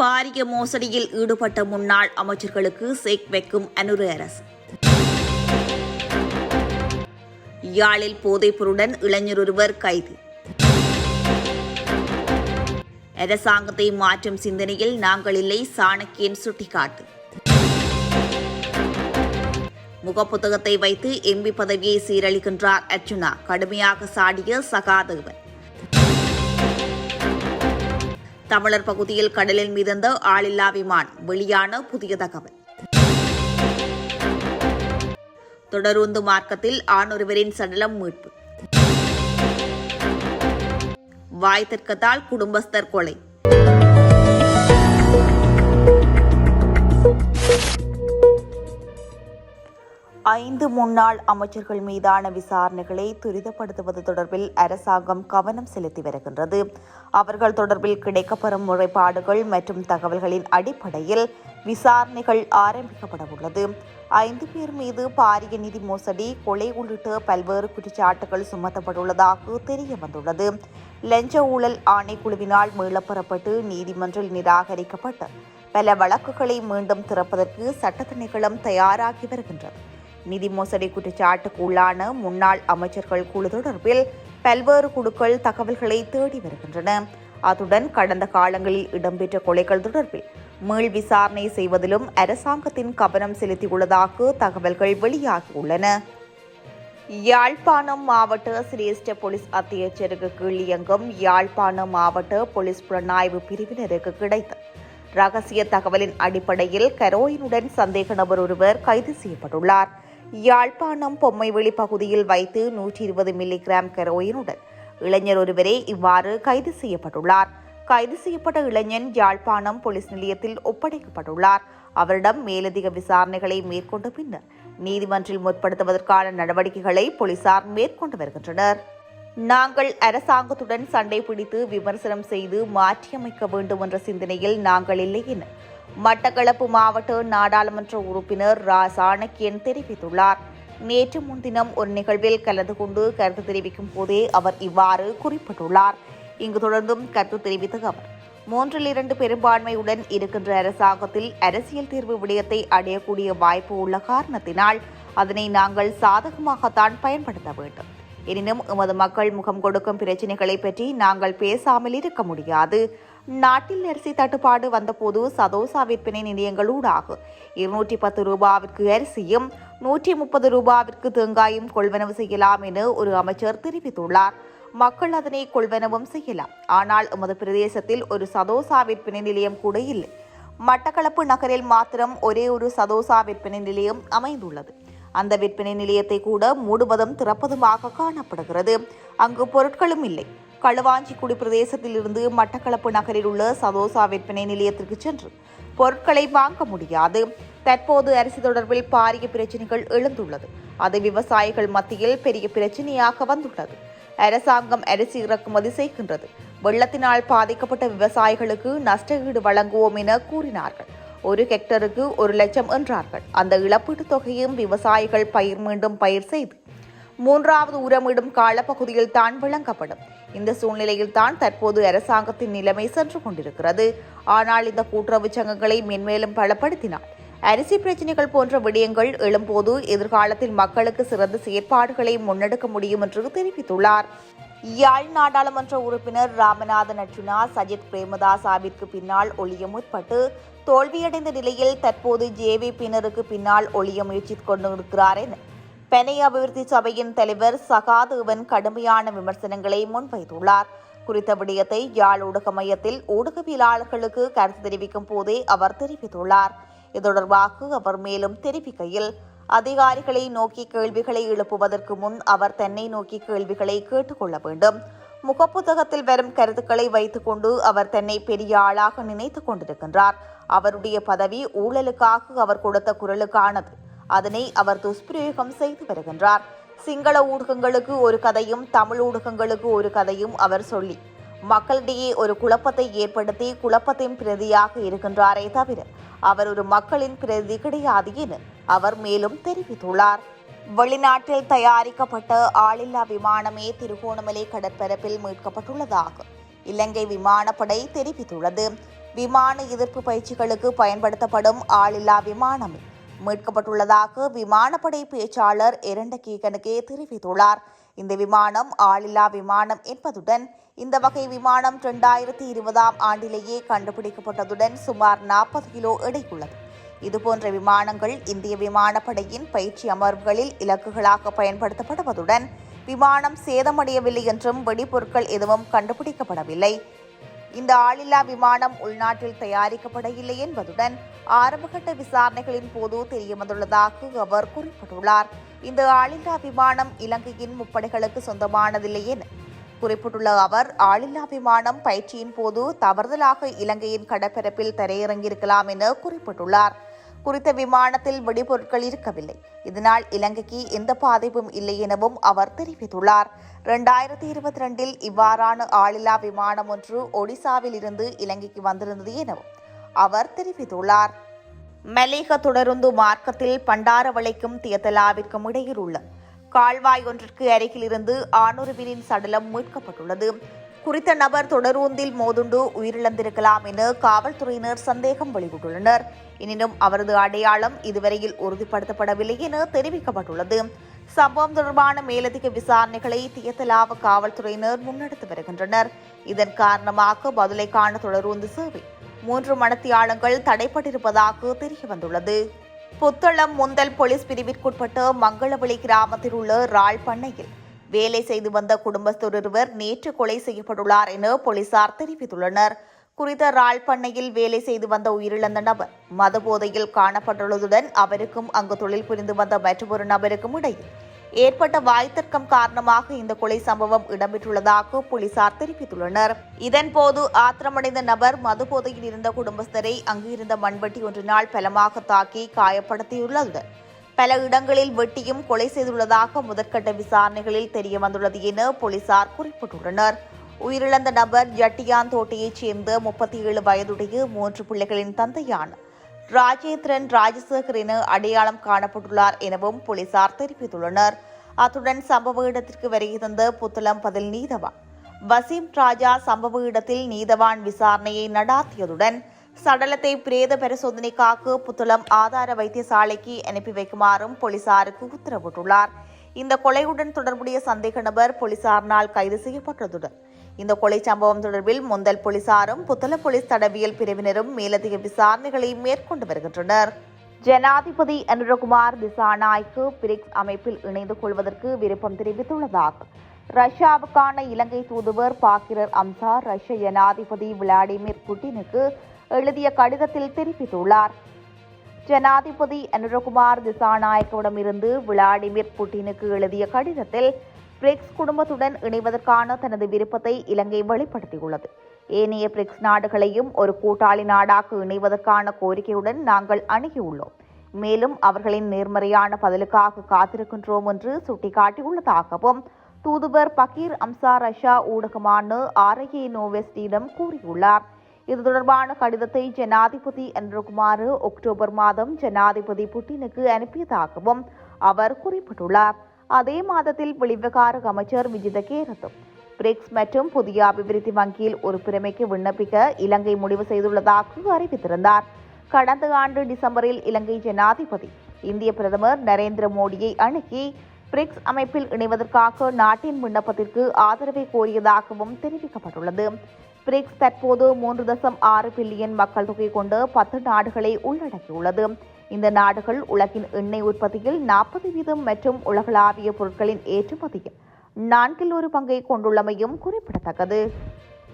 பாரிய மோசடியில் ஈடுபட்ட முன்னாள் அமைச்சர்களுக்கு சேக் வைக்கும் அனுரு அரசு. யாழில் போதைப்பொருடன் இளைஞர் ஒருவர் கைது. அரசாங்கத்தை மாற்றும் சிந்தனையில் நாங்கள் இல்லை சாணக்கியன் சுட்டிக்காட்டு. முகப்புத்தகத்தை வைத்து எம்பி பதவியை சீரழிக்கின்றார் அர்ஜுனா. கடுமையாக சாடிய சகாதேவன். தமிழர் பகுதியில் கடலில் மிதந்த ஆளில்லா விமான் வெளியான புதிய தகவல். தொடருந்து மார்க்கத்தில் ஆணொருவரின் சடலம் மீட்பு. வாய் தர்க்கத்தால் குடும்பஸ்தர் கொலை. ஐந்து முன்னாள் அமைச்சர்கள் மீதான விசாரணைகளை துரிதப்படுத்துவது தொடர்பில் அரசாங்கம் கவனம் செலுத்தி வருகின்றது. அவர்கள் தொடர்பில் கிடைக்கப்பெறும் முறைப்பாடுகள் மற்றும் தகவல்களின் அடிப்படையில் விசாரணைகள் ஆரம்பிக்கப்பட உள்ளது. ஐந்து பேர் மீது பாரிய நிதி மோசடி கொலை உள்ளிட்ட பல்வேறு குற்றச்சாட்டுகள் சுமத்தப்பட்டுள்ளதாக தெரிய வந்துள்ளது லஞ்ச ஊழல் ஆணைக்குழுவினால் மீளப்பெறப்பட்டு நீதிமன்றில் நிராகரிக்கப்பட்டு பல வழக்குகளை மீண்டும் திறப்பதற்கு சட்டத்திணைக்களம் தயாராகி வருகின்றது. நிதி மோசடி குற்றச்சாட்டுக்கு உள்ளான முன்னாள் அமைச்சர்கள் குழு தொடர்பில் பல்வேறு குழுக்கள் தகவல்களை தேடி வருகின்றன. அத்துடன் கடந்த காலங்களில் இடம்பெற்ற கொலைகள் தொடர்பில் மீள் விசாரணை செய்வதிலும் அரசாங்கத்தின் கவனம் செலுத்தியுள்ளதாக தகவல்கள் வெளியாகியுள்ளன. யாழ்ப்பாணம் மாவட்ட சிரேஷ்ட போலீஸ் அத்தியட்சருக்கு கீழ் இயங்கும் யாழ்ப்பாணம் மாவட்ட போலீஸ் புலனாய்வு பிரிவினருக்கு கிடைத்த ரகசிய தகவலின் அடிப்படையில் கரோயினுடன் சந்தேக நபர் ஒருவர் கைது செய்யப்பட்டுள்ளார். யாழ்ப்பாணம் பொம்மைவெளி பகுதியில் வைத்து நூற்றி இருபது மில்லிகிராம் கெரோயினுடன் இளைஞர் ஒருவரே இவ்வாறு கைது செய்யப்பட்டுள்ளார். கைது செய்யப்பட்ட இளைஞன் யாழ்ப்பாணம் போலீஸ் நிலையத்தில் ஒப்படைக்கப்பட்டுள்ளார். அவரிடம் மேலதிக விசாரணைகளை மேற்கொண்ட பின்னர் நீதிமன்றில் முற்படுத்துவதற்கான நடவடிக்கைகளை போலீசார் மேற்கொண்டு வருகின்றனர். நாங்கள் அரசாங்கத்துடன் சண்டை பிடித்து விமர்சனம் செய்து மாற்றியமைக்க வேண்டும் என்ற சிந்தனையில் நாங்கள் இல்லை என மட்டக்களப்பு மாவட்ட நாடாளுமன்ற உறுப்பினர் ரா சாணக்கியன் தெரிவித்துள்ளார். நேற்று முன்தினம் ஒரு நிகழ்வில் கலந்து கொண்டு கருத்து தெரிவிக்கும் போதே அவர் இவ்வாறு குறிப்பிட்டுள்ளார். இங்கு தொடர்ந்தும் கருத்து தெரிவித்த அவர். மூன்றில் இரண்டு பெரும்பான்மையுடன் இருக்கின்ற அரசாங்கத்தில் அரசியல் தீர்வு விடயத்தை அடையக்கூடிய வாய்ப்பு உள்ள காரணத்தினால் அதனை நாங்கள் சாதகமாகத்தான் பயன்படுத்த வேண்டும். எனினும் எமது மக்கள் முகம் கொடுக்கும் பிரச்சினைகளை பற்றி நாங்கள் பேசாமல் இருக்க முடியாது. நாட்டில் அரிசி தட்டுப்பாடு வந்தபோது சதோசா விற்பனை நிலையங்களூடாக இருநூற்றி பத்து ரூபாவிற்கு அரிசியும் நூற்றி முப்பது ரூபாவிற்கு தேங்காயும் கொள்வனவு செய்யலாம் என ஒரு அமைச்சர் தெரிவித்துள்ளார். மக்கள் அதனை கொள்வனவும் செய்யலாம். ஆனால் எமது பிரதேசத்தில் ஒரு சதோசா விற்பனை நிலையம் கூட இல்லை. மட்டக்களப்பு நகரில் மாத்திரம் ஒரே ஒரு சதோசா விற்பனை நிலையம் அமைந்துள்ளது. அந்த விற்பனை நிலையத்தை கூட மூடுவதும் திறப்பதுமாக காணப்படுகிறது. அங்கு பொருட்களும் இல்லை. களுவாஞ்சிக்குடி பிரதேசத்திலிருந்து மட்டக்களப்பு நகரில் உள்ள சதோசா விற்பனை நிலையத்திற்கு சென்று பொருட்களை வாங்க முடியாது. தற்போது அரிசி தொடர்பில் பாரிய பிரச்சனைகள் எழுந்துள்ளது. அது விவசாயிகள் மத்தியில் பெரிய பிரச்சனையாக வந்துள்ளது. அரசாங்கம் அரிசி இறக்குமதி செய்கின்றது. வெள்ளத்தினால் பாதிக்கப்பட்ட விவசாயிகளுக்கு நஷ்ட ஈடு வழங்குவோம் என கூறினார்கள். ஒரு ஹெக்டருக்கு ஒரு லட்சம் என்றார்கள். அந்த இழப்பீட்டுத் தொகையும் விவசாயிகள் பயிர் மீண்டும் பயிர் செய்து மூன்றாவது உரமிடும் காலப்பகுதியில் தான் வழங்கப்படும் இந்த சூழ்நிலையில் தான் தற்போது அரசாங்கத்தின் நிலைமை சென்று கொண்டிருக்கிறது. ஆனால் இந்த கூட்டுறவு சங்கங்களை மென்மேலும் பலப்படுத்தினால் அரிசி பிரச்சினைகள் போன்ற விடயங்கள் எழும்போது எதிர்காலத்தில் மக்களுக்கு சிறந்த செயற்பாடுகளை முன்னெடுக்க முடியும் என்று தெரிவித்துள்ளார். யாழ் நாடாளுமன்ற உறுப்பினர் ராமநாதன் அர்ஜுனா சஜித் பிரேமதாசாவிற்கு பின்னால் ஒளிய முற்பட்டு தோல்வியடைந்த நிலையில் தற்போது ஜேவிபியினருக்கு பின்னால் ஒளிய முயற்சி கொண்டிருக்கிறார் என பெனை அபிவிருத்தி சபையின் தலைவர் சகாதேவன் கடுமையான விமர்சனங்களை முன்வைத்துள்ளார். குறித்த விடயத்தை யாழ் ஊடக மையத்தில் ஊடகவியலாளர்களுக்கு கருத்து தெரிவிக்கும் போதே அவர் தெரிவித்துள்ளார். இது தொடர்பாக அவர் மேலும் தெரிவிக்கையில் அதிகாரிகளை நோக்கி கேள்விகளை எழுப்புவதற்கு முன் அவர் தன்னை நோக்கி கேள்விகளை கேட்டுக்கொள்ள வேண்டும். முகப்புத்தகத்தில் வரும் கருத்துக்களை வைத்துக்கொண்டு அவர் தன்னை பெரிய ஆளாக நினைத்துக் கொண்டிருக்கின்றார். அவருடைய பதவி ஊழலுக்காக அவர் கொடுத்த குரலுக்கானது. அதனை அவர் துஷ்பிரயோகம் செய்து வருகின்றார். சிங்கள ஊடகங்களுக்கு ஒரு கதையும் தமிழ் ஊடகங்களுக்கு ஒரு கதையும் அவர் சொல்லி மக்களிடையே ஒரு குழப்பத்தை ஏற்படுத்தி குழப்பத்தின் பிரதியாக இருக்கின்றாரே தவிர அவர் ஒரு மக்களின் பிரதி கிடையாது என அவர் மேலும் தெரிவித்துள்ளார். வெளிநாட்டில் தயாரிக்கப்பட்ட ஆளில்லா விமானமே திருகோணமலை கடற்பரப்பில் மீட்கப்பட்டுள்ளதாக இலங்கை விமானப்படை தெரிவித்துள்ளது. விமான எதிர்ப்பு பயிற்சிகளுக்கு பயன்படுத்தப்படும் ஆளில்லா விமானமே மீட்கப்பட்டுள்ளதாக விமானப்படை பேச்சாளர் இரண்ட கீகனுக்கே தெரிவித்துள்ளார். இந்த விமானம் ஆளில்லா விமானம் என்பதுடன் இந்த வகை விமானம் இரண்டாயிரத்தி இருபதாம் ஆண்டிலேயே கண்டுபிடிக்கப்பட்டதுடன் சுமார் நாற்பது கிலோ எடையுள்ளது இதுபோன்ற விமானங்கள் இந்திய விமானப்படையின் பயிற்சி அமர்வுகளில் இலக்குகளாக பயன்படுத்தப்படுவதுடன் விமானம் சேதமடையவில்லை என்றும் வெடிபொருட்கள் எதுவும் கண்டுபிடிக்கப்படவில்லை. இந்த ஆளில்லா விமானம் உள்நாட்டில் தயாரிக்கப்பட இல்லை என்பதுடன் ஆரம்பகட்ட விசாரணைகளின் போது தெரியவந்துள்ளதாக அவர் குறிப்பிட்டுள்ளார். இந்த ஆளில்லா விமானம் இலங்கையின் முப்படைகளுக்கு சொந்தமானதில்லை என குறிப்பிட்டுள்ள அவர் ஆளில்லா விமானம் பயிற்சியின் போது தவறுதலாக இலங்கையின் கடற்பரப்பில் தரையிறங்கியிருக்கலாம் என குறிப்பிட்டுள்ளார். குறித்த விமானத்தில் வெடிபொருட்கள் இருக்கவில்லை. இதனால் இலங்கைக்கு எந்த பாதிப்பும் இல்லை எனவும் அவர் தெரிவித்துள்ளார். இரண்டாயிரத்தி இருபத்தி ரெண்டில் இவ்வாறான ஆளில்லா விமானம் ஒன்று ஒடிசாவில் இருந்து இலங்கைக்கு வந்திருந்தது எனவும் அவர் தெரிவித்துள்ளார். மலேக தொடருந்து மார்க்கத்தில் பண்டாரவளைக்கும் தியத்தலாவிற்கும் இடையில் உள்ள கால்வாய் ஒன்றிற்கு அருகிலிருந்து ஆணுருவினின் சடலம் மீட்கப்பட்டுள்ளது. குறித்த நபர் தொடரூந்தில் மோதுண்டு உயிரிழந்திருக்கலாம் என காவல்துறையினர் சந்தேகம் வெளியிட்டுள்ளனர். எனினும் அவரது அடையாளம் இதுவரையில் உறுதிப்படுத்தப்படவில்லை என தெரிவிக்கப்பட்டுள்ளது. சம்பவம் தொடர்பான மேலதிக விசாரணைகளை தியத்தலாவ காவல்துறையினர் முன்னெடுத்து வருகின்றனர். இதன் காரணமாக பதிலைக்கான தொடரூந்து சேவை மூன்று மணத்தியாளங்கள் தடைப்பட்டிருப்பதாக தெரியவந்துள்ளது. புத்தளம் முந்தல் போலீஸ் பிரிவிற்குட்பட்ட மங்களவெளி கிராமத்தில் உள்ள ராள் பண்ணையில் வேலை செய்து வந்த குடும்பஸ்தரொருவர் நேற்று கொலை செய்யப்பட்டுள்ளார் என போலீசார் தெரிவித்துள்ளனர். குறித்த ராழ்பண்ணையில் வேலை செய்து வந்த உயிரிழந்த நபர் மதபோதையில் காணப்பட்டுள்ளதுடன் அவருக்கும் அங்கு தொழில் புரிந்து வந்த மற்றொரு நபருக்கும் இடையில் ஏற்பட்ட வாய்த்தர்க்கம் காரணமாக இந்த கொலை சம்பவம் இடம்பெற்றுள்ளதாக போலீசார் தெரிவித்துள்ளனர். இதன்போது ஆத்திரமடைந்த நபர் மதுபோதையில் இருந்த குடும்பஸ்தரை அங்கு இருந்த மண்வெட்டி ஒன்றினால் பலமாக தாக்கி காயப்படுத்தியுள்ளதுடன் பல இடங்களில் வெட்டியும் கொலை செய்துள்ளதாக முதற்கட்ட விசாரணைகளில் தெரிய வந்துள்ளது என போலீசார் குறிப்பிட்டுள்ளனர். உயிரிழந்த நபர் ஜட்டியான் தோட்டையைச் சேர்ந்த முப்பத்தி ஏழு வயதுடைய மூன்று பிள்ளைகளின் தந்தையான ராஜேந்திரன் ராஜசேகர் என அடையாளம் காணப்பட்டுள்ளார் எனவும் போலீசார் தெரிவித்துள்ளனர். அத்துடன் சம்பவ இடத்திற்கு வருகை தந்த புத்தளம் பதில் நீதவான். வசீம் ராஜா சம்பவ இடத்தில் நீதவான் விசாரணையை நடாத்தியதுடன் சடலத்தை பிரேத பரிசோதனைக்காக புத்தளம் ஆதார வைத்தியசாலைக்கு அனுப்பி வைக்குமாறும் போலீசாருக்கு உத்தரவிட்டுள்ளார். இந்த கொலையுடன் தொடர்புடைய சந்தேக நபர் போலீசாரினால் கைது செய்யப்பட்டதுடன் இந்த கொலை சம்பவம் தொடர்பில் முந்தல் போலீசாரும் புத்தள போலீஸ் தடவியல் பிரிவினரும் மேலதிக விசாரணைகளை மேற்கொண்டு வருகின்றனர். ஜனாதிபதி அனுரகுமார் திசாநாய்க்கு பிரிக்ஸ் அமைப்பில் இணைந்து கொள்வதற்கு விருப்பம் தெரிவித்துள்ளதாக ரஷ்யாவுக்கான இலங்கை தூதுவர் பாக்கிரர் அம்சார் ரஷ்ய ஜனாதிபதி விளாடிமிர் புட்டினுக்கு எழுதிய கடிதத்தில் தெரிவித்துள்ளார். ஜனாதிபதி அனுரகுமார் திசாநாயக்கவிடமிருந்து விளாடிமிர் புட்டினுக்கு எழுதிய கடிதத்தில் பிரிக்ஸ் குடும்பத்துடன் இணைவதற்கான தனது விருப்பத்தை இலங்கை வெளிப்படுத்தியுள்ளது. ஏனைய பிரிக்ஸ் நாடுகளையும் ஒரு கூட்டாளி நாடாக இணைவதற்கான கோரிக்கையுடன் நாங்கள் அணுகியுள்ளோம். மேலும் அவர்களின் நேர்மறையான பதிலுக்காக காத்திருக்கின்றோம் என்று சுட்டிக்காட்டியுள்ளதாகவும் தூதுவர் பகீர் அம்சா ரஷா ஊடகமான ஆர்ஐஏ நோவெஸ்டிடம் கூறியுள்ளார். இது தொடர்பான கடிதத்தை ஜனாதிபதி என்றகுமார் அக்டோபர் மாதம் ஜனாதிபதி புட்டினுக்கு அனுப்பியதாகவும் அவர் குறிப்பிட்டுள்ளார். அதே மாதத்தில் வெளிவிவகார அமைச்சர் விஜித கேரத்தும் பிரிக்ஸ் மற்றும் புதிய அபிவிருத்தி வங்கியில் ஒரு பிறமைக்கு விண்ணப்பிக்க இலங்கை முடிவு செய்துள்ளதாக அறிவித்திருந்தார். கடந்த ஆண்டு டிசம்பரில் இலங்கை ஜனாதிபதி இந்திய பிரதமர் நரேந்திர மோடியை அணுகி பிரிக்ஸ் அமைப்பில் இணைவதற்காக நாட்டின் விண்ணப்பத்திற்கு ஆதரவை கோரியதாகவும் தெரிவிக்கப்பட்டுள்ளது. பிரிக்ஸ் தற்போது மூன்று தசம் ஆறு பில்லியன் மக்கள் தொகை கொண்ட பத்து நாடுகளை உள்ளடக்கியுள்ளது. இந்த நாடுகள் உலகின் எண்ணெய் உற்பத்தியில் நாற்பது வீதம் மற்றும் உலகளாவிய பொருட்களின் ஏற்றுமதியில் நான்கில் ஒரு பங்கை கொண்டுள்ளமையும் குறிப்பிடத்தக்கது.